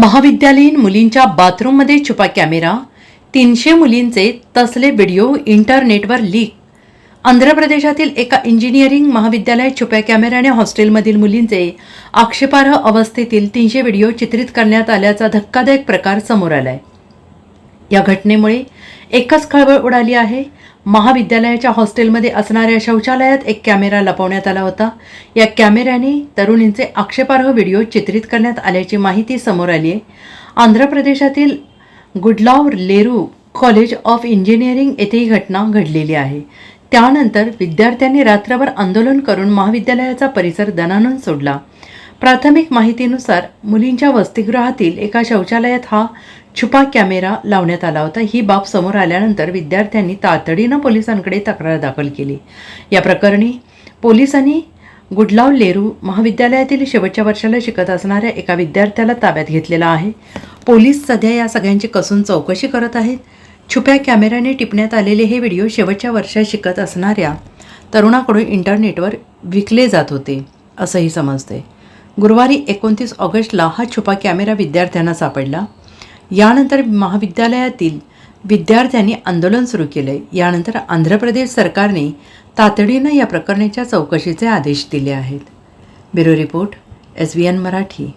महाविद्यालयीन मुलींच्या बाथरूममध्ये छुपा कॅमेरा तीनशे मुलींचे तसले व्हिडिओ इंटरनेटवर लीक. आंध्र प्रदेशातील एका इंजिनिअरिंग महाविद्यालयात छुप्या कॅमेऱ्याने हॉस्टेलमधील मुलींचे आक्षेपार्ह अवस्थेतील तीनशे व्हिडिओ चित्रित करण्यात आल्याचा धक्कादायक प्रकार समोर आलाय. या घटनेमुळे एकच खळबळ उडाली आहे. महाविद्यालयाच्या हॉस्टेलमध्ये असणाऱ्या शौचालयात एक कॅमेरा लपवण्यात आला होता. या कॅमेऱ्याने तरुणींचे आक्षेपार्ह व्हिडिओ चित्रित करण्यात आल्याची माहिती समोर आली आहे. आंध्र प्रदेशातील Gudlavalleru college of engineering येथे ही घटना घडलेली आहे. त्यानंतर विद्यार्थ्यांनी रात्रभर आंदोलन करून महाविद्यालयाचा परिसर दणानून सोडला. प्राथमिक माहितीनुसार मुलींच्या वसतिगृहातील एका शौचालयात हा छुपा कॅमेरा लावण्यात आला होता. ही बाब समोर आल्यानंतर विद्यार्थ्यांनी तातडीनं पोलिसांकडे तक्रार दाखल केली. या प्रकरणी पोलिसांनी गुडलाव लेरू महाविद्यालयातील शेवटच्या वर्षाला शिकत असणाऱ्या एका विद्यार्थ्याला ताब्यात घेतलेला आहे. पोलीस सध्या या सगळ्यांची कसून चौकशी करत आहेत. छुप्या कॅमेऱ्याने टिपण्यात आलेले हे व्हिडिओ शेवटच्या वर्षात शिकत असणाऱ्या तरुणाकडून इंटरनेटवर विकले जात होते असंही समजते गुरुवारी एकोणतीस ऑगस्टला हा छुपा कॅमेरा विद्यार्थ्यांना सापडला. यानंतर महाविद्यालयातील विद्यार्थ्यांनी आंदोलन सुरू केले यानंतर आंध्र प्रदेश सरकारने तातडीनं या प्रकरणाच्या चौकशीचे आदेश दिले आहेत. Bureau report S B N Marathi.